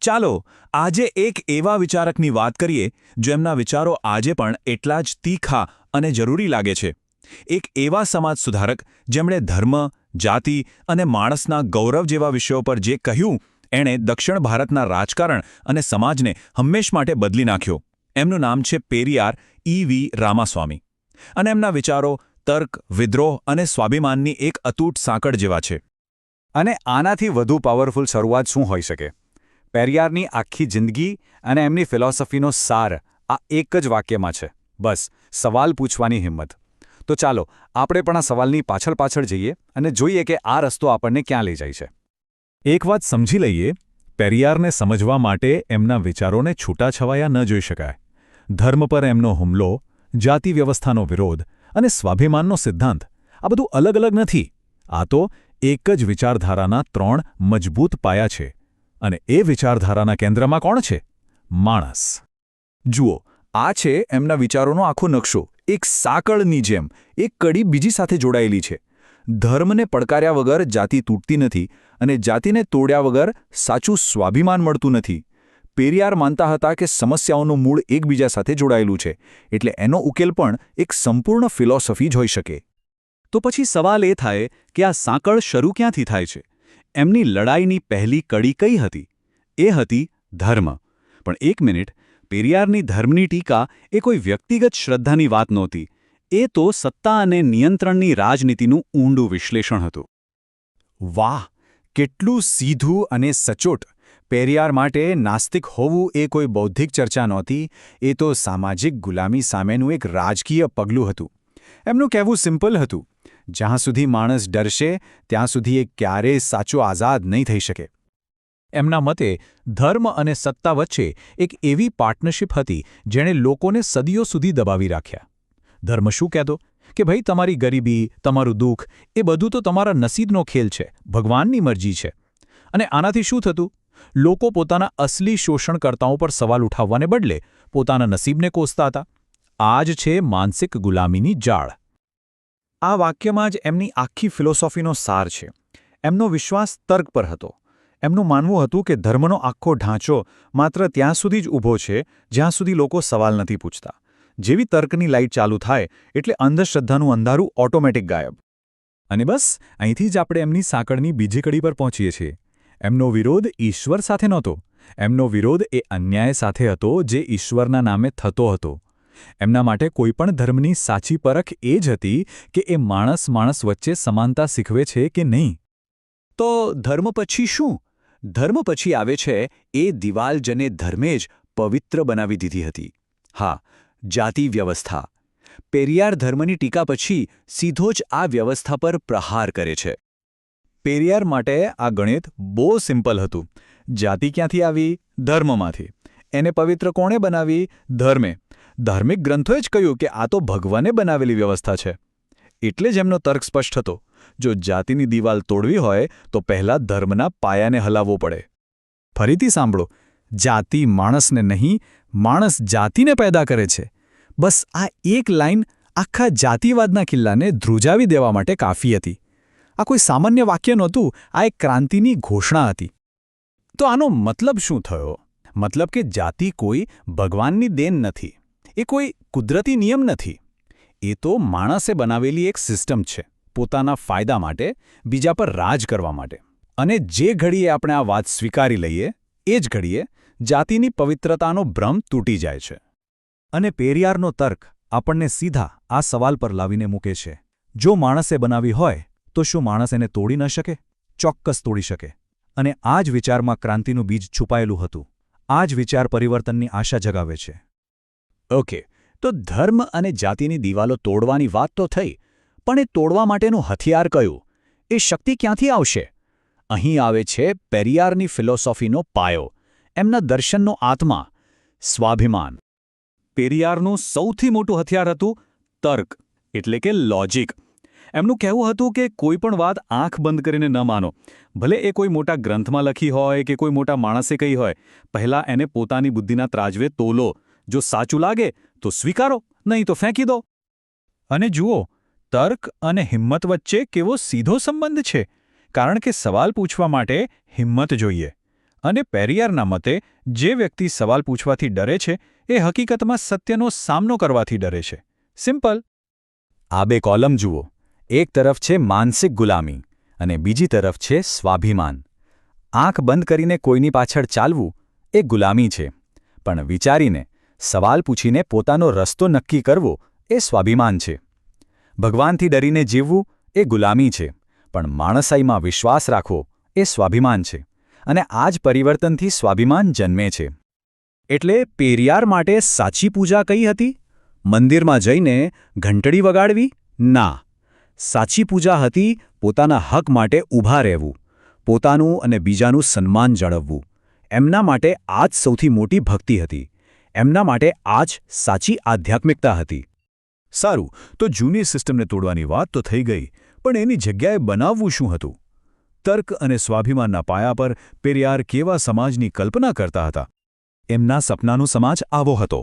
ચાલો, આજે એક એવા વિચારકની વાત કરીએ, જેમના વિચારો આજે પણ એટલા જ તીખા અને જરૂરી લાગે છે. એક એવા સમાજ સુધારક, જેમણે ધર્મ, જાતિ અને માણસના ગૌરવ જેવા વિષયો પર જે કહ્યું, એણે દક્ષિણ ભારતના રાજકારણ અને સમાજને હંમેશ માટે બદલી નાખ્યો. એમનું નામ છે પેરિયાર ઈ વી રામાસ્વામી. અને એમના વિચારો તર્ક, વિદ્રોહ અને સ્વાભિમાનની એક અતૂટ સાંકળ જેવા છે. અને આનાથી વધુ પાવરફુલ શરૂઆત શું હોઈ શકે? પેરિયારની આખી જિંદગી અને એમની ફિલોસોફીનો સાર આ એક જ વાક્યમાં છે. બસ, સવાલ પૂછવાની હિંમત. તો ચાલો, આપણે પણ આ સવાલની પાછળ પાછળ જઈએ અને જોઈએ કે આ રસ્તો આપણને ક્યાં લઈ જાય છે. એક વાત સમજી લઈએ, પેરિયારને સમજવા માટે એમના વિચારોને છૂટાછવાયા ન જોઈ શકાય. ધર્મ પર એમનો હુમલો, જાતિ વ્યવસ્થાનો વિરોધ અને સ્વાભિમાનનો સિદ્ધાંત, આ બધું અલગ અલગ નથી. આ તો એક જ વિચારધારાના ત્રણ મજબૂત પાયા છે. અને એ વિચારધારાના કેન્દ્રમાં કોણ છે? માણસ. જુઓ, આ છે એમના વિચારોનો આખો નકશો. એક સાંકળની જેમ, એક કડી બીજી સાથે જોડાયેલી છે. ધર્મને પડકાર્યા વગર જાતિ તૂટતી નથી અને જાતિને તોડ્યા વગર સાચું સ્વાભિમાન મળતું નથી. પેરિયાર માનતા હતા કે સમસ્યાઓનું મૂળ એકબીજા સાથે જોડાયેલું છે, એટલે એનો ઉકેલ પણ એક સંપૂર્ણ ફિલોસોફી જ હોઈ શકે. તો પછી સવાલ એ થાય કે આ સાંકળ શરૂ ક્યાંથી થાય છે? એમની લડાઈની પહેલી કડી કઈ હતી? એ હતી ધર્મ. પણ એક મિનિટ, પેરિયારની ધર્મની ટીકા એ કોઈ વ્યક્તિગત શ્રદ્ધાની વાત નહોતી. એ તો સત્તા અને નિયંત્રણની રાજનીતિનું ઊંડું વિશ્લેષણ હતું. વાહ, કેટલું સીધું અને સચોટ. પેરિયાર માટે નાસ્તિક હોવું એ કોઈ બૌદ્ધિક ચર્ચા નહોતી, એ તો સામાજિક ગુલામી સામેનું એક રાજકીય પગલું હતું. એમનું કહેવું સિમ્પલ હતું. જ્યાં સુધી માણસ ડરશે, ત્યાં સુધી એ ક્યારેય સાચો આઝાદ નહીં થઈ શકે. એમના મતે, ધર્મ અને સત્તા વચ્ચે એક એવી પાર્ટનરશિપ હતી, જેણે લોકોને સદીઓ સુધી દબાવી રાખ્યા. ધર્મ શું કહેતો? કે ભાઈ, તમારી ગરીબી, તમારું દુઃખ, એ બધું તો તમારા નસીબનો ખેલ છે, ભગવાનની મરજી છે. અને આનાથી શું થતું? લોકો પોતાના અસલી શોષણકર્તાઓ પર સવાલ ઉઠાવવાને બદલે પોતાના નસીબને કોસતા હતા. આ છે માનસિક ગુલામીની જાળ. આ વાક્યમાં જ એમની આખી ફિલોસોફીનો સાર છે. એમનો વિશ્વાસ તર્ક પર હતો. એમનું માનવું હતું કે ધર્મનો આખો ઢાંચો માત્ર ત્યાં સુધી જ ઊભો છે, જ્યાં સુધી લોકો સવાલ નથી પૂછતા. જેવી તર્કની લાઇટ ચાલુ થાય, એટલે અંધશ્રદ્ધાનું અંધારું ઓટોમેટિક ગાયબ. અને બસ, અહીંથી જ આપણે એમની સાંકળની બીજી કડી પર પહોંચીએ છીએ. એમનો વિરોધ ઈશ્વર સાથે નહોતો. એમનો વિરોધ એ અન્યાય સાથે હતો જે ઈશ્વરના નામે થતો હતો. એમના માટે કોઈપણ ધર્મની સાચી પરખ એ જ હતી કે એ માણસ માણસ વચ્ચે સમાનતા શીખવે છે કે નહીં. તો ધર્મ પછી શું? ધર્મ પછી આવે છે, એ દિવાલ જને ધર્મે જ પવિત્ર બનાવી દીધી હતી. હા, જાતિ વ્યવસ્થા. પેરિયાર ધર્મની ટીકા પછી સીધો જ આ વ્યવસ્થા પર પ્રહાર કરે છે. પેરિયાર માટે આ ગણિત બહુ સિમ્પલ હતું. જાતિ ક્યાંથી આવી? ધર્મમાંથી. એને પવિત્ર કોણે બનાવી? ધર્મે. ધાર્મિક ગ્રંથોએ જ કહ્યું કે આ તો ભગવાને બનાવેલી વ્યવસ્થા છે. એટલે જ એમનો તર્ક સ્પષ્ટ હતો. જો જાતિની દિવાલ તોડવી હોય, તો પહેલાં ધર્મના પાયાને હલાવવો પડે. ફરીથી સાંભળો. જાતિ માણસને નહીં, માણસ જાતિને પેદા કરે છે. બસ આ એક લાઈન આખા જાતિવાદના કિલ્લાને ધ્રુજાવી દેવા માટે કાફી હતી. આ કોઈ સામાન્ય વાક્ય નહોતું, આ એક ક્રાંતિની ઘોષણા હતી. તો આનો મતલબ શું થયો? મતલબ કે જાતિ કોઈ ભગવાનની દેન નથી. એ કોઈ કુદરતી નિયમ નથી. એ તો માણસે બનાવેલી એક સિસ્ટમ છે, પોતાના ફાયદા માટે, બીજા પર રાજ કરવા માટે. અને જે ઘડીએ આપણે આ વાત સ્વીકારી લઈએ, એ જ ઘડીએ જાતિની પવિત્રતાનો ભ્રમ તૂટી જાય છે. અને પેરિયારનો તર્ક આપણને સીધા આ સવાલ પર લાવીને મૂકે છે, જો માણસે બનાવી હોય, તો શું માણસ એને તોડી ન શકે? ચોક્કસ તોડી શકે. અને આ જ વિચારમાં ક્રાંતિનું બીજ છુપાયેલું હતું. આ જ વિચાર પરિવર્તનની આશા જગાવે છે. ઓકે, તો ધર્મ અને જાતિની દિવાલો તોડવાની વાત તો થઈ, પણ એ તોડવા માટેનું હથિયાર કયું? એ શક્તિ ક્યાંથી આવશે? અહીં આવે છે પેરિયારની ફિલોસોફીનો પાયો, એમના દર્શનનો આત્મા, સ્વાભિમાન. પેરિયારનું સૌથી મોટું હથિયાર હતું તર્ક, એટલે કે લોજિક. એમનું કહેવું હતું કે કોઈ પણ વાત આંખ બંધ કરીને ન માનો. ભલે એ કોઈ મોટા ગ્રંથમાં લખી હોય કે કોઈ મોટા માણસે કહી હોય, પહેલાં એને પોતાની બુદ્ધિના ત્રાજવે તોલો. જો સાચું લાગે, તો સ્વીકારો, નહીં તો ફેંકી દો. અને જુઓ, તર્ક અને હિંમત વચ્ચે કેવો સીધો સંબંધ છે, કારણ કે સવાલ પૂછવા માટે હિંમત જોઈએ. અને પેરિયારના મતે, જે વ્યક્તિ સવાલ પૂછવાથી ડરે છે, એ હકીકતમાં સત્યનો સામનો કરવાથી ડરે છે. સિમ્પલ. આ બે કોલમ જુઓ. એક તરફ છે માનસિક ગુલામી, અને બીજી તરફ છે સ્વાભિમાન. આંખ બંધ કરીને કોઈની પાછળ ચાલવું એ ગુલામી છે. પણ વિચારીને સવાલ પૂછીને પોતાનો રસ્તો નક્કી કરવો એ સ્વાભિમાન છે. ભગવાનથી ડરીને જીવવું એ ગુલામી છે, પણ માણસાઈમાં વિશ્વાસ રાખવો એ સ્વાભિમાન છે અને આ જ પરિવર્તનથી સ્વાભિમાન જન્મે છે. એટલે પેરિયાર માટે સાચી પૂજા કઈ હતી? મંદિરમાં જઈને ઘંટડી વગાડવી? ના. સાચી પૂજા હતી પોતાના હક માટે ઊભા રહેવું, પોતાનું અને બીજાનું સન્માન જાળવવું. એમના માટે આ જ સૌથી મોટી ભક્તિ હતી. એમના માટે આ જ સાચી આધ્યાત્મિકતા હતી. સારું, તો જૂની સિસ્ટમને તોડવાની વાત તો થઈ ગઈ, પણ એની જગ્યાએ બનાવવું શું હતું? તર્ક અને સ્વાભિમાનના પાયા પર પેરિયાર કેવા સમાજની કલ્પના કરતા હતા? એમના સપનાનો સમાજ આવો હતો,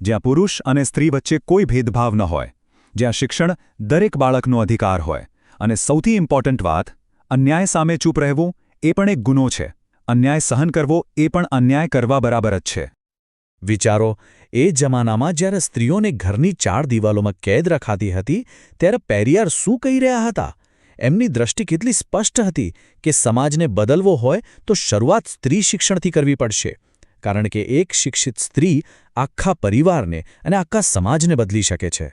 જ્યાં પુરુષ અને સ્ત્રી વચ્ચે કોઈ ભેદભાવ ન હોય, જ્યાં શિક્ષણ દરેક બાળકનો અધિકાર હોય, અને સૌથી ઇમ્પોર્ટન્ટ વાત, અન્યાય સામે ચૂપ રહેવું, એ પણ એક ગુનો છે. અન્યાય સહન કરવો એ પણ અન્યાય કરવા બરાબર જ છે. વિચારો, એ જમાનામાં જ્યારે સ્ત્રીઓને ઘરની ચાર દિવાલોમાં કેદ રખાતી હતી, ત્યારે પેરિયાર શું કહી રહ્યા હતા? એમની દ્રષ્ટિ કેટલી સ્પષ્ટ હતી કે સમાજને બદલવો હોય તો શરૂઆત સ્ત્રી શિક્ષણથી કરવી પડશે. કારણ કે એક શિક્ષિત સ્ત્રી આખા પરિવારને અને આખા સમાજને બદલી શકે છે.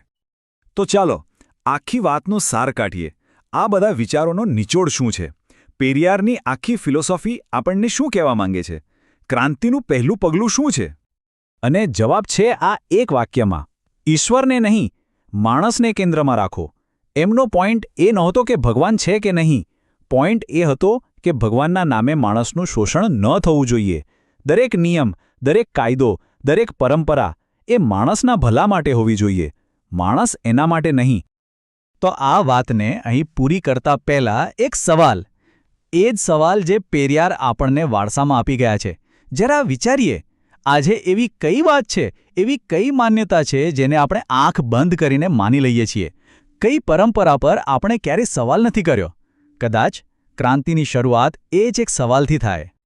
તો ચાલો, આખી વાતનો સાર કાઢીએ. આ બધા વિચારોનો નિચોડ શું છે? પેરિયારની આખી ફિલોસોફી આપણને શું કહેવા માંગે છે? ક્રાંતિનું પહેલું પગલું શું છે? અને જવાબ છે આ એક વાક્યમાં. ઈશ્વરને નહીં, માણસને કેન્દ્રમાં રાખો. એમનો પોઈન્ટ એ નહોતો કે ભગવાન છે કે નહીં. પોઈન્ટ એ હતો કે ભગવાનના નામે માણસનું શોષણ ન થવું જોઈએ. દરેક નિયમ, દરેક કાયદો, દરેક પરંપરા એ માણસના ભલા માટે હોવી જોઈએ. માણસ એના માટે નહીં. તો આ વાતને અહીં પૂરી કરતા પહેલા એક સવાલ. એ જ સવાલ જે પેરિયાર આપણને વારસામાં આપી ગયા છે. જરા વિચારીએ. આજે એવી કઈ વાત છે, એવી કઈ માન્યતા છે જેને આપણે આંખ બંધ કરીને માની લઈએ છીએ? કઈ પરંપરા પર આપણે ક્યારેય સવાલ નથી કર્યો? કદાચ ક્રાંતિની શરૂઆત એ જ એક સવાલથી થાય.